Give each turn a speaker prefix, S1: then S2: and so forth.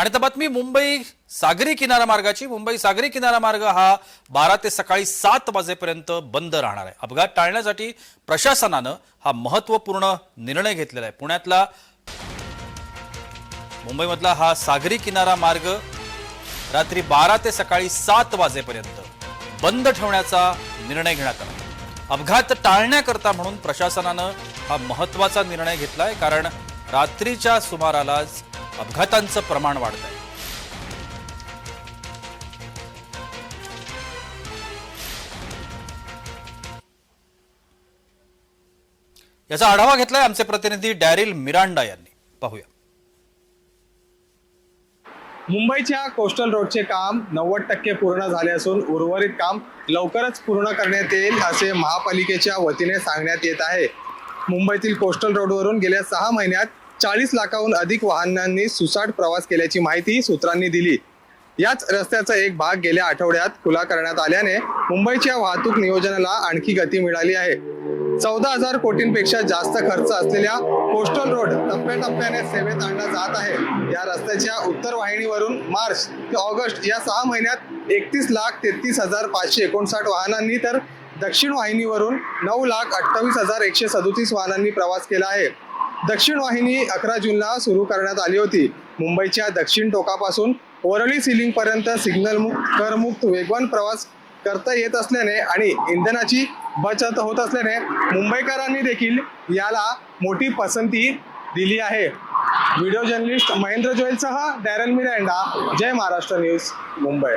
S1: आणि आता बातमी मुंबई सागरी किनारा मार्गाची. मुंबई सागरी किनारा मार्ग हा बारा ते सकाळी सात वाजेपर्यंत बंद राहणार आहे. अपघात टाळण्यासाठी प्रशासनानं हा महत्त्वपूर्ण निर्णय घेतलेला आहे. पुण्यातला मुंबईमधला हा सागरी किनारा मार्ग रात्री बारा ते सकाळी सात वाजेपर्यंत बंद ठेवण्याचा निर्णय घेण्यात आला. अपघात टाळण्याकरता म्हणून प्रशासनानं हा महत्त्वाचा निर्णय घेतला आहे कारण रात्रीच्या सुमारालाच अपघातांचं प्रमाण वाढत आहे याचा आढावा घेतलाय आमचे प्रतिनिधी डॅरिल मिरांडा यांनी. पाहूया.
S2: मुंबईच्या कोस्टल रोडचे काम नव्वद टक्के पूर्ण झाले असून उर्वरित काम लवकरच पूर्ण करण्यात येईल असे महापालिकेच्या वतीने सांगण्यात येत आहे. मुंबईतील कोस्टल रोडवरून गेल्या सहा महिन्यात चाळीस लाखाहून अधिक वाहनांनी सुसाट प्रवास केल्याची माहिती सूत्रांनी दिली. याच रस्त्याचा एक भाग गेल्या आठवड्यात खुला करण्यात आल्याने मुंबईच्या वाहतूक नियोजनाला आणखी गती मिळाली आहे. चौदा हजार कोटींपेक्षा जास्त खर्च असलेल्या कोस्टल रोड टप्प्याटप्प्याने सेवेत आणला जात आहे. या रस्त्याच्या उत्तर वाहिनीवरून मार्च ते ऑगस्ट या सहा महिन्यात एकतीस लाख तेहतीस हजार पाचशे एकोणसाठ वाहनांनी तर दक्षिण वाहिनीवरून नऊ लाख अठ्ठावीस हजार एकशे सदोतीस वाहनांनी प्रवास केला आहे. दक्षिण वाहिनी अकरा जूनला सुरू करण्यात आली होती. मुंबईच्या दक्षिण टोकापासून वरळी सिलिंग पर्यंत सिग्नल करमुक्त वेगवान प्रवास करता येत असल्याने आणि इंधनाची बचत होत असल्याने मुंबईकरांनी देखील याला मोठी पसंती दिली आहे. Video journalist Mahendra जोयलसह Darryl Miranda Jai Maharashtra news Mumbai.